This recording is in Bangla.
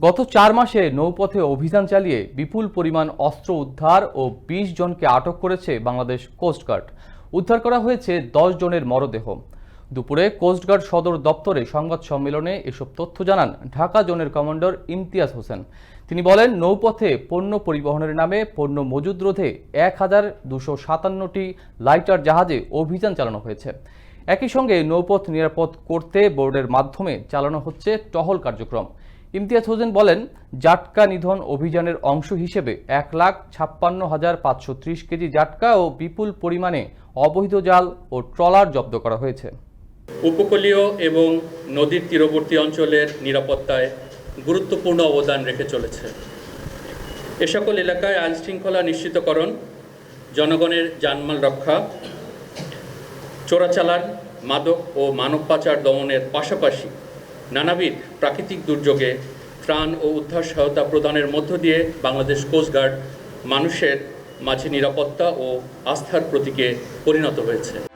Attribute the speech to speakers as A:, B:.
A: গত চার মাসে নৌপথে অভিযান চালিয়ে বিপুল পরিমাণ অস্ত্র উদ্ধার ও বিশ জনকে আটক করেছে বাংলাদেশ কোস্টগার্ড উদ্ধার করা হয়েছে দশ জনের মরদেহ। দুপুরে কোস্টগার্ড সদর দপ্তরে সংবাদ সম্মেলনে এসব তথ্য জানান ঢাকা জোনের কমান্ডার ইমতিয়াজ হোসেন। তিনি বলেন, নৌপথে পণ্য পরিবহনের নামে পণ্য মজুদ রোধে এক হাজার দুশো সাতান্নটি লাইটার জাহাজে অভিযান চালানো হয়েছে। একই সঙ্গে নৌপথ নিরাপদ করতে বোর্ডের মাধ্যমে চালানো হচ্ছে টহল কার্যক্রম। ইমতিয়াজ হোসেন বলেন, জাটকা নিধন অভিযানের অংশ হিসেবে এক লাখ ছাপ্পান্ন হাজার পাঁচশো ত্রিশ কেজি জাটকা ও বিপুল পরিমাণে অবৈধ জাল ও ট্রলার জব্দ করা হয়েছে।
B: উপকূলীয় এবং নদীর তীরবর্তী অঞ্চলের নিরাপত্তায় গুরুত্বপূর্ণ অবদান রেখে চলেছে। এ সকল এলাকায় আইন শৃঙ্খলা নিশ্চিতকরণ, জনগণের জানমাল রক্ষা, চোরাচালান, মাদক ও মানব পাচার দমনের পাশাপাশি নানাবিধ প্রাকৃতিক দুর্যোগে ত্রাণ ও উদ্ধার সহায়তা প্রদানের মধ্য দিয়ে বাংলাদেশ কোস্টগার্ড মানুষের মাঝে নিরাপত্তা ও আস্থার প্রতীকে পরিণত হয়েছে।